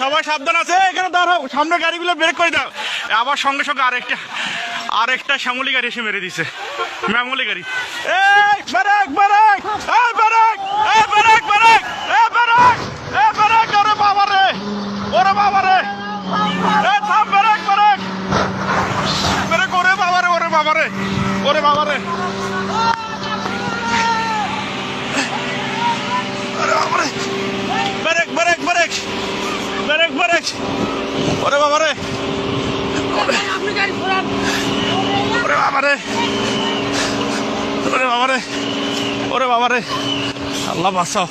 সবাই সাবধান আছে, এখানে দাঁড়াও, সামনে গাড়িগুলো ব্রেক করে দাও। আবার সঙ্গে সঙ্গে আরেকটা আরেকটা শ্যামলি গাড়ি এসে মেরে দিছে। ম্যামলি গাড়ি। এই, ব্রেক ব্রেক, এই ব্রেক এই, ব্রেক ব্রেক, এই ব্রেক এই, ব্রেক, ওরে বাবা রে, ওরে বাবা রে। এই, থাম, ব্রেক ব্রেক। ব্রেক, ওরে বাবা রে, ওরে বাবা রে, ওরে বাবা রে। ওরে বাবা রে ব্রেক ব্রেক ব্রেক ব্রেক ওরে বাবা রে। ওরে বাবা রে। ওরে বাবা রে। ওরে বাবা রে। আল্লাহ বাঁচাও।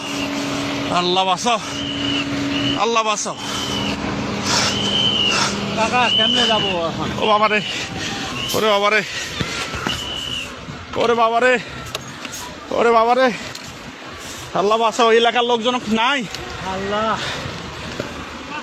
আল্লাহ বাঁচাও। আল্লাহ বাঁচাও। কাকা কেমনে যাব ও বাবা রে। ওরে বাবা রে। ওরে বাবা রে। ওরে বাবা রে। আল্লাহ বাঁচাও। এলাকার লোকজন নাই? আল্লাহ।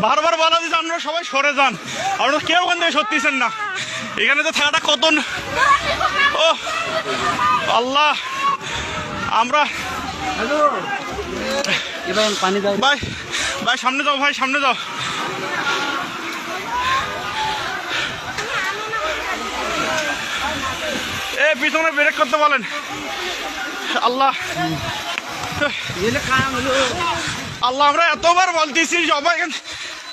বারবার বলা দিচ্ছে আপনারা সবাই সরে যান। আপনারা কেউ ওখান থেকে সত্যিছেন না। এখানে তো থাকাটা কত ও, আল্লাহ। আমরা পানি দাও ভাই ভাই, সামনে যাও, ভাই, সামনে যাও। এ, পিছনে ব্রেক করতে বলেন। আল্লাহ। আল্লাহ, আমরা এতবার বলতেছি, সবাই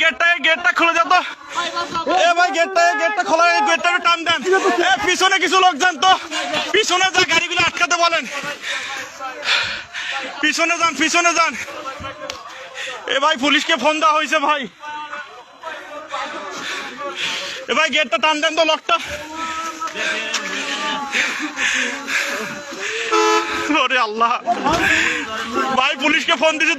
গেটটা গেটটা খুলে যা তো। এ ভাই, গেটটা গেটটা খোলা গেটটা টান দেন। পিছনে কিছু লোক যান তো। পিছনে যা, গাড়িগুলো আটকাতে বলেন। পিছনে যান পিছনে যান। এ ভাই, পুলিশকে ফোন দেওয়া হয়েছে ভাই। এ ভাই, গেটটা টান দেন তো লকটা। আল্লাহ। ভাই, পুলিশকে ফোন দিছি